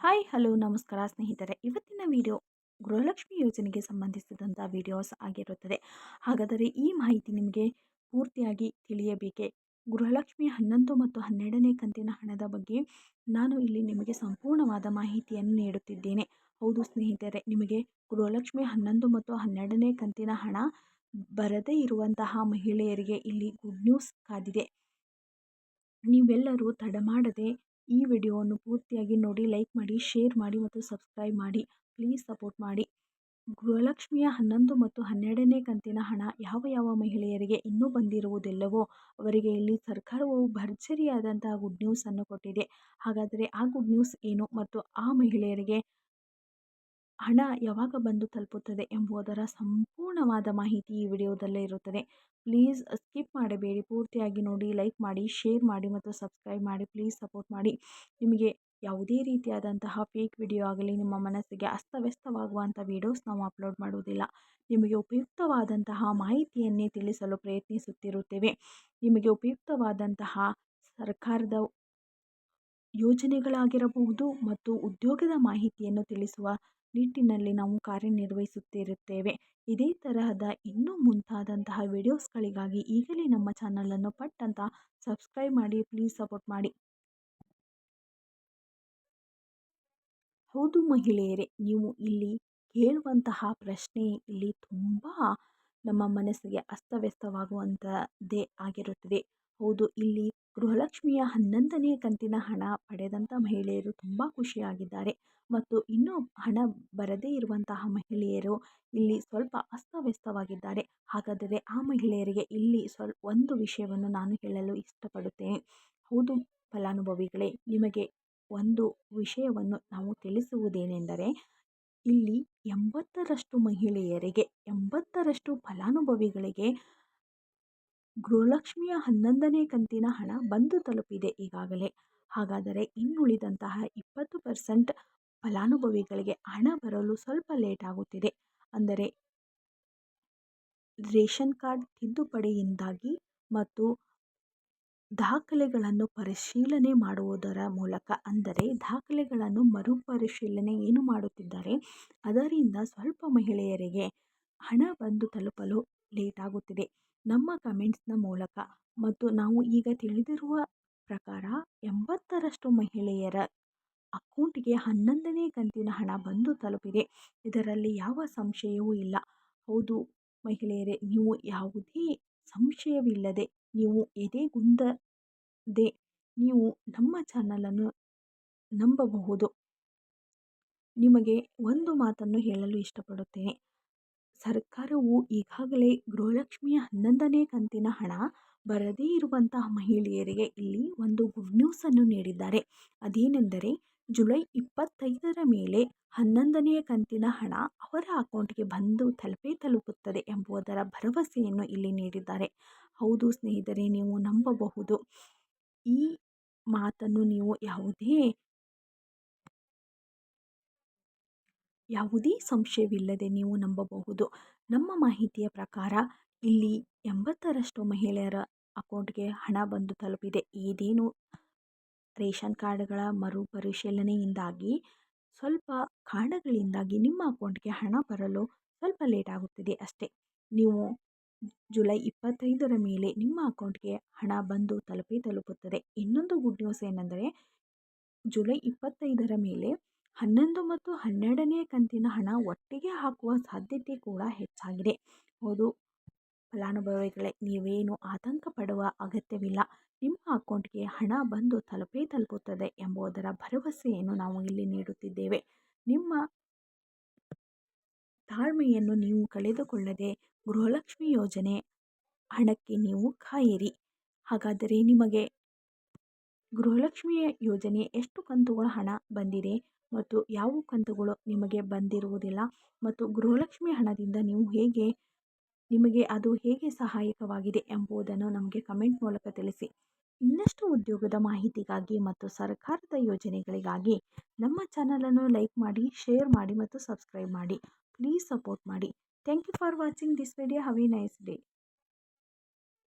Hi, hello, ನಮಸ್ಕಾರ ಸ್ನೇಹಿತರೆ. ಇವತ್ತಿನ ವಿಡಿಯೋ ಗೃಹಲಕ್ಷ್ಮಿ ಯೋಜನೆಗೆ ಸಂಬಂಧಿಸಿದಂಥ ವಿಡಿಯೋಸ್ ಆಗಿರುತ್ತದೆ. ಹಾಗಾದರೆ ಈ ಮಾಹಿತಿ ನಿಮಗೆ ಪೂರ್ತಿಯಾಗಿ ತಿಳಿಯಬೇಕೆ? ಗೃಹಲಕ್ಷ್ಮಿ ಹನ್ನೊಂದು ಮತ್ತು ಹನ್ನೆರಡನೇ ಕಂತಿನ ಹಣದ ಬಗ್ಗೆ ನಾನು ಇಲ್ಲಿ ನಿಮಗೆ ಸಂಪೂರ್ಣವಾದ ಮಾಹಿತಿಯನ್ನು ನೀಡುತ್ತಿದ್ದೇನೆ. ಹೌದು ಸ್ನೇಹಿತರೆ, ನಿಮಗೆ ಗೃಹಲಕ್ಷ್ಮಿ ಹನ್ನೊಂದು ಮತ್ತು ಹನ್ನೆರಡನೇ ಕಂತಿನ ಹಣ ಬರದೇ ಇರುವಂತಹ ಮಹಿಳೆಯರಿಗೆ ಇಲ್ಲಿ ಗುಡ್ ನ್ಯೂಸ್ ಕಾದಿದೆ. ನೀವೆಲ್ಲರೂ ತಡ ಮಾಡದೆ ಈ ವಿಡಿಯೋವನ್ನು ಪೂರ್ತಿಯಾಗಿ ನೋಡಿ, ಲೈಕ್ ಮಾಡಿ, ಶೇರ್ ಮಾಡಿ ಮತ್ತು ಸಬ್ಸ್ಕ್ರೈಬ್ ಮಾಡಿ. ಪ್ಲೀಸ್ ಸಪೋರ್ಟ್ ಮಾಡಿ. ಗೃಹಲಕ್ಷ್ಮಿಯ ಹನ್ನೊಂದು ಮತ್ತು ಹನ್ನೆರಡನೇ ಕಂತಿನ ಹಣ ಯಾವ ಯಾವ ಮಹಿಳೆಯರಿಗೆ ಇನ್ನೂ ಬಂದಿರುವುದಿಲ್ಲವೋ ಅವರಿಗೆ ಇಲ್ಲಿ ಸರ್ಕಾರವು ಭರ್ಜರಿಯಾದಂತಹ ಗುಡ್ ನ್ಯೂಸನ್ನು ಕೊಟ್ಟಿದೆ. ಹಾಗಾದರೆ ಆ ಗುಡ್ ನ್ಯೂಸ್ ಏನು ಮತ್ತು ಆ ಮಹಿಳೆಯರಿಗೆ ಹಣ ಯಾವಾಗ ಬಂದು ತಲುಪುತ್ತದೆ ಎಂಬುದರ ಸಂಪೂರ್ಣವಾದ ಮಾಹಿತಿ ಈ ವಿಡಿಯೋದಲ್ಲೇ ಇರುತ್ತದೆ. ಪ್ಲೀಸ್ ಸ್ಕಿಪ್ ಮಾಡಬೇಡಿ, ಪೂರ್ತಿಯಾಗಿ ನೋಡಿ, ಲೈಕ್ ಮಾಡಿ, ಶೇರ್ ಮಾಡಿ ಮತ್ತು ಸಬ್ಸ್ಕ್ರೈಬ್ ಮಾಡಿ, ಪ್ಲೀಸ್ ಸಪೋರ್ಟ್ ಮಾಡಿ. ನಿಮಗೆ ಯಾವುದೇ ರೀತಿಯಾದಂತಹ ಫೇಕ್ ವಿಡಿಯೋ ಆಗಲಿ, ನಿಮ್ಮ ಮನಸ್ಸಿಗೆ ಅಸ್ತವ್ಯಸ್ತವಾಗುವಂಥ ವಿಡಿಯೋಸ್ ನಾವು ಅಪ್ಲೋಡ್ ಮಾಡುವುದಿಲ್ಲ. ನಿಮಗೆ ಉಪಯುಕ್ತವಾದಂತಹ ಮಾಹಿತಿಯನ್ನೇ ತಿಳಿಸಲು ಪ್ರಯತ್ನಿಸುತ್ತಿರುತ್ತೇವೆ. ನಿಮಗೆ ಉಪಯುಕ್ತವಾದಂತಹ ಸರ್ಕಾರದ ಯೋಜನೆಗಳಾಗಿರಬಹುದು ಮತ್ತು ಉದ್ಯೋಗದ ಮಾಹಿತಿಯನ್ನು ತಿಳಿಸುವ ನಿಟ್ಟಿನಲ್ಲಿ ನಾವು ಕಾರ್ಯನಿರ್ವಹಿಸುತ್ತಿರುತ್ತೇವೆ. ಇದೇ ತರಹದ ಇನ್ನೂ ಮುಂತಾದಂತಹ ವಿಡಿಯೋಸ್ಗಳಿಗಾಗಿ ಈಗಲೇ ನಮ್ಮ ಚಾನಲನ್ನು ಪಟ್ ಅಂತ ಸಬ್ಸ್ಕ್ರೈಬ್ ಮಾಡಿ, ಪ್ಲೀಸ್ ಸಪೋರ್ಟ್ ಮಾಡಿ. ಹೌದು ಮಹಿಳೆಯರೇ, ನೀವು ಇಲ್ಲಿ ಕೇಳುವಂತಹ ಪ್ರಶ್ನೆ ಇಲ್ಲಿ ತುಂಬ ನಮ್ಮ ಮನಸ್ಸಿಗೆ ಅಸ್ತವ್ಯಸ್ತವಾಗುವಂಥದ್ದೇ ಆಗಿರುತ್ತದೆ. ಹೌದು, ಇಲ್ಲಿ ಗೃಹಲಕ್ಷ್ಮಿಯ ಹನ್ನೊಂದನೇ ಕಂತಿನ ಹಣ ಪಡೆದಂಥ ಮಹಿಳೆಯರು ತುಂಬ ಖುಷಿಯಾಗಿದ್ದಾರೆ. ಮತ್ತು ಇನ್ನೂ ಹಣ ಬರದೇ ಇರುವಂತಹ ಮಹಿಳೆಯರು ಇಲ್ಲಿ ಸ್ವಲ್ಪ ಅಸ್ತವ್ಯಸ್ತವಾಗಿದ್ದಾರೆ. ಹಾಗಾದರೆ ಆ ಮಹಿಳೆಯರಿಗೆ ಇಲ್ಲಿ ಸ್ವಲ್ಪ ಒಂದು ವಿಷಯವನ್ನು ನಾನು ಹೇಳಲು ಇಷ್ಟಪಡುತ್ತೇನೆ. ಹೌದು ಫಲಾನುಭವಿಗಳೇ, ನಿಮಗೆ ಒಂದು ವಿಷಯವನ್ನು ನಾವು ತಿಳಿಸುವುದೇನೆಂದರೆ, ಇಲ್ಲಿ ಎಂಬತ್ತರಷ್ಟು ಮಹಿಳೆಯರಿಗೆ, ಎಂಬತ್ತರಷ್ಟು ಫಲಾನುಭವಿಗಳಿಗೆ ಗೃಹಲಕ್ಷ್ಮಿಯ ಹನ್ನೊಂದನೇ ಕಂತಿನ ಹಣ ಬಂದು ತಲುಪಿದೆ ಈಗಾಗಲೇ. ಹಾಗಾದರೆ ಇನ್ನುಳಿದಂತಹ ಇಪ್ಪತ್ತು ಪರ್ಸೆಂಟ್ ಫಲಾನುಭವಿಗಳಿಗೆ ಹಣ ಬರಲು ಸ್ವಲ್ಪ ಲೇಟ್ ಆಗುತ್ತಿದೆ. ಅಂದರೆ ರೇಷನ್ ಕಾರ್ಡ್ ತಿದ್ದುಪಡಿಯಿಂದಾಗಿ ಮತ್ತು ದಾಖಲೆಗಳನ್ನು ಪರಿಶೀಲನೆ ಮಾಡುವುದರ ಮೂಲಕ, ಅಂದರೆ ದಾಖಲೆಗಳನ್ನು ಮರುಪರಿಶೀಲನೆ ಏನು ಮಾಡುತ್ತಿದ್ದಾರೆ, ಅದರಿಂದ ಸ್ವಲ್ಪ ಮಹಿಳೆಯರಿಗೆ ಹಣ ಬಂದು ತಲುಪಲು ಲೇಟ್ ಆಗುತ್ತಿದೆ. ನಮ್ಮ ಕಮೆಂಟ್ಸ್ನ ಮೂಲಕ ಮತ್ತು ನಾವು ಈಗ ತಿಳಿದಿರುವ ಪ್ರಕಾರ ಎಂಬತ್ತರಷ್ಟು ಮಹಿಳೆಯರ ಅಕೌಂಟ್ಗೆ ಹನ್ನೊಂದನೇ ಕಂತಿನ ಹಣ ಬಂದು ತಲುಪಿದೆ. ಇದರಲ್ಲಿ ಯಾವ ಸಂಶಯವೂ ಇಲ್ಲ. ಹೌದು ಮಹಿಳೆಯರೇ, ನೀವು ಯಾವುದೇ ಸಂಶಯವಿಲ್ಲದೆ, ನೀವು ಎದೆಗುಂದದೆ, ನೀವು ನಮ್ಮ ಚಾನಲನ್ನು ನಂಬಬಹುದು. ನಿಮಗೆ ಒಂದು ಮಾತನ್ನು ಹೇಳಲು ಇಷ್ಟಪಡುತ್ತೇನೆ. ಸರ್ಕಾರವು ಈಗಾಗಲೇ ಗೃಹಲಕ್ಷ್ಮಿಯ ಹನ್ನೊಂದನೇ ಕಂತಿನ ಹಣ ಬರದೇ ಇರುವಂತಹ ಮಹಿಳೆಯರಿಗೆ ಇಲ್ಲಿ ಒಂದು ಗುಡ್ ನ್ಯೂಸನ್ನು ನೀಡಿದ್ದಾರೆ. ಅದೇನೆಂದರೆ, ಜುಲೈ ಇಪ್ಪತ್ತೈದರ ಮೇಲೆ ಹನ್ನೊಂದನೆಯ ಕಂತಿನ ಹಣ ಅವರ ಅಕೌಂಟ್ಗೆ ಬಂದು ತಲುಪೇ ತಲುಪುತ್ತದೆ ಎಂಬುದರ ಭರವಸೆಯನ್ನು ಇಲ್ಲಿ ನೀಡಿದ್ದಾರೆ. ಹೌದು ಸ್ನೇಹಿತರೆ, ನೀವು ನಂಬಬಹುದು. ಈ ಮಾತನ್ನು ನೀವು ಯಾವುದೇ ಯಾವುದೇ ಸಂಶಯವಿಲ್ಲದೆ ನೀವು ನಂಬಬಹುದು. ನಮ್ಮ ಮಾಹಿತಿಯ ಪ್ರಕಾರ, ಇಲ್ಲಿ ಎಂಬತ್ತರಷ್ಟು ಮಹಿಳೆಯರ ಅಕೌಂಟ್ಗೆ ಹಣ ಬಂದು ತಲುಪಿದೆ. ಇದೇನು ರೇಷನ್ ಕಾರ್ಡ್ಗಳ ಮರುಪರಿಶೀಲನೆಯಿಂದಾಗಿ, ಸ್ವಲ್ಪ ಕಾರಣಗಳಿಂದಾಗಿ ನಿಮ್ಮ ಅಕೌಂಟ್ಗೆ ಹಣ ಬರಲು ಸ್ವಲ್ಪ ಲೇಟ್ ಆಗುತ್ತಿದೆ ಅಷ್ಟೇ. ನೀವು ಜುಲೈ ಇಪ್ಪತ್ತೈದರ ಮೇಲೆ ನಿಮ್ಮ ಅಕೌಂಟ್ಗೆ ಹಣ ಬಂದು ತಲುಪಿ ತಲುಪುತ್ತದೆ. ಇನ್ನೊಂದು ಗುಡ್ ನ್ಯೂಸ್ ಏನೆಂದರೆ, ಜುಲೈ ಇಪ್ಪತ್ತೈದರ ಮೇಲೆ ಹನ್ನೊಂದು ಮತ್ತು ಹನ್ನೆರಡನೇ ಕಂತಿನ ಹಣ ಒಟ್ಟಿಗೆ ಹಾಕುವ ಸಾಧ್ಯತೆ ಕೂಡ ಹೆಚ್ಚಾಗಿದೆ. ಹೌದು. ಫಲಾನುಭವಿಗಳೇ, ನೀವೇನು ಆತಂಕ ಪಡುವ ಅಗತ್ಯವಿಲ್ಲ. ನಿಮ್ಮ ಅಕೌಂಟ್ಗೆ ಹಣ ಬಂದು ತಲುಪೇ ತಲುಪುತ್ತದೆ ಎಂಬುದರ ಭರವಸೆಯನ್ನು ನಾವು ಇಲ್ಲಿ ನೀಡುತ್ತಿದ್ದೇವೆ. ನಿಮ್ಮ ತಾಳ್ಮೆಯನ್ನು ನೀವು ಕಳೆದುಕೊಳ್ಳದೆ ಗೃಹಲಕ್ಷ್ಮಿ ಯೋಜನೆ ಹಣಕ್ಕೆ ನೀವು ಕಾಯಿರಿ. ಹಾಗಾದರೆ ನಿಮಗೆ ಗೃಹಲಕ್ಷ್ಮಿಯ ಯೋಜನೆ ಎಷ್ಟು ಕಂತುಗಳ ಹಣ ಬಂದಿದೆ ಮತ್ತು ಯಾವ ಕಂತುಗಳು ನಿಮಗೆ ಬಂದಿರುವುದಿಲ್ಲ? ಮತ್ತು ಗೃಹಲಕ್ಷ್ಮಿ ಹಣದಿಂದ ನೀವು ಹೇಗೆ, ನಿಮಗೆ ಅದು ಹೇಗೆ ಸಹಾಯಕವಾಗಿದೆ ಎಂಬುದನ್ನು ನಮಗೆ ಕಮೆಂಟ್ ಮೂಲಕ ತಿಳಿಸಿ. ಇನ್ನಷ್ಟು ಉದ್ಯೋಗದ ಮಾಹಿತಿಗಾಗಿ ಮತ್ತು ಸರ್ಕಾರದ ಯೋಜನೆಗಳಿಗಾಗಿ ನಮ್ಮ ಚಾನಲನ್ನು ಲೈಕ್ ಮಾಡಿ, ಶೇರ್ ಮಾಡಿ ಮತ್ತು ಸಬ್ಸ್ಕ್ರೈಬ್ ಮಾಡಿ. ಪ್ಲೀಸ್ ಸಪೋರ್ಟ್ ಮಾಡಿ. Thank you for watching this video. Have a nice day.